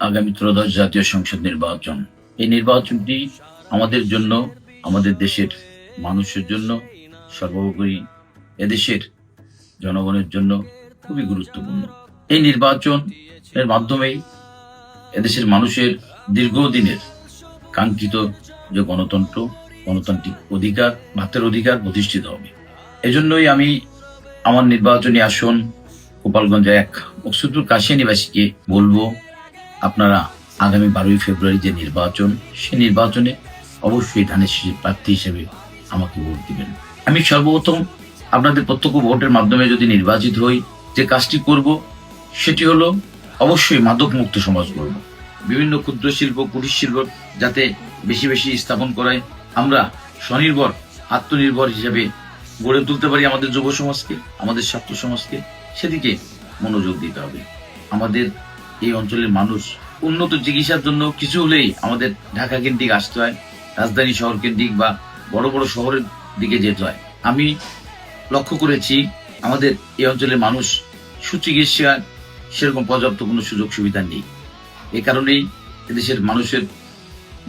আগামী ত্রয়োদশ জাতীয় সংসদ নির্বাচন। এই নির্বাচনটি আমাদের জন্য, আমাদের দেশের মানুষের জন্য, সর্বোপরি এদেশের জনগণের জন্য খুবই গুরুত্বপূর্ণ। এই নির্বাচন এর মাধ্যমেই এদেশের মানুষের দীর্ঘদিনের কাঙ্ক্ষিত যে গণতন্ত্র, গণতান্ত্রিক অধিকার, ভাতের অধিকার প্রতিষ্ঠিত হবে। এজন্যই আমি আমার নির্বাচনী আসন গোপালগঞ্জ এক মকসুদুর কাশিয়া নিবাসীকে বলব আপনারা আগামী বারোই ফেব্রুয়ারি যে নির্বাচন, সে নির্বাচনে অবশ্যই ধানের শীষের প্রার্থী হিসেবে আমাকে ভোট দিবেন। আমি সর্বপ্রথম আপনাদের প্রত্যক্ষ ভোটের মাধ্যমে যদি নির্বাচিত হই, যে কাজটি করব, সেটি হলো অবশ্যই মাদক মুক্ত সমাজ করব বিভিন্ন ক্ষুদ্র শিল্প, কুটির শিল্প যাতে বেশি বেশি স্থাপন করায় আমরা স্বনির্ভর, আত্মনির্ভর হিসেবে গড়ে তুলতে পারি আমাদের যুব সমাজকে, আমাদের ছাত্র সমাজকে। সেদিকে মনোযোগ দিতে হবে। আমাদের এই অঞ্চলের মানুষ উন্নত চিকিৎসার জন্য কিছু হলেই আমাদের ঢাকা কেন্দ্রিক আসতে হয়, রাজধানী শহর কেন্দ্রিক বা বড় বড় শহরের দিকে যেতে হয়। আমি লক্ষ্য করেছি আমাদের এই অঞ্চলের মানুষ সুচিকিৎসা সেরকম পর্যাপ্ত কোনো সুযোগ সুবিধা নেই। এ কারণেই এদেশের মানুষের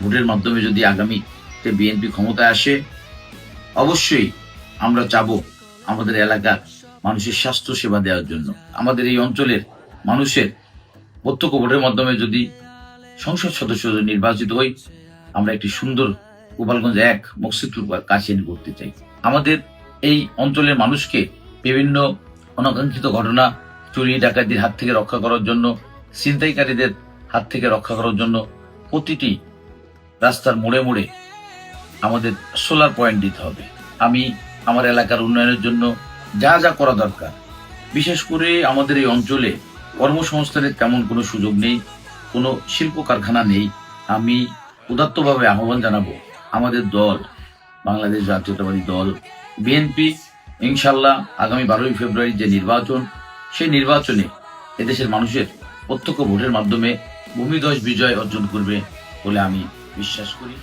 ভোটের মাধ্যমে যদি আগামী বিএনপি ক্ষমতায় আসে, অবশ্যই আমরা চাবো আমাদের এলাকার মানুষের স্বাস্থ্য সেবা দেওয়ার জন্য। আমাদের এই অঞ্চলের মানুষের প্রত্যক্ষ ভোটের মাধ্যমে যদি সংসদ সদস্য নির্বাচিত হই, আমরা একটি সুন্দর গোপালগঞ্জ এক মকসিদপুর কাশিয়ানি করতে চাই। আমাদের এই অঞ্চলের মানুষকে বিভিন্ন অনাকাঙ্ক্ষিত ঘটনা, চুরি, ডাকাতির হাত থেকে রক্ষা করার জন্য, ছিনতাইকারীদের হাত থেকে রক্ষা করার জন্য প্রতিটি রাস্তার মোড়ে মোড়ে আমাদের সোলার পয়েন্ট দিতে হবে। আমি আমার এলাকার উন্নয়নের জন্য যা যা করা দরকার। বিশেষ করে আমাদের এই অঞ্চলে কর্মসংস্থানের তেমন কোনো সুযোগ নেই, কোনো শিল্প কারখানা নেই। আমি উদাত্তভাবে আহ্বান জানাব আমাদের দল, বাংলাদেশ জাতীয়তাবাদী দল, বিএনপি ইনশাল্লাহ আগামী বারোই ফেব্রুয়ারি যে নির্বাচন, সেই নির্বাচনে এদেশের মানুষের প্রত্যক্ষ ভোটের মাধ্যমে ভূমিদশ বিজয় অর্জন করবে বলে আমি বিশ্বাস করি।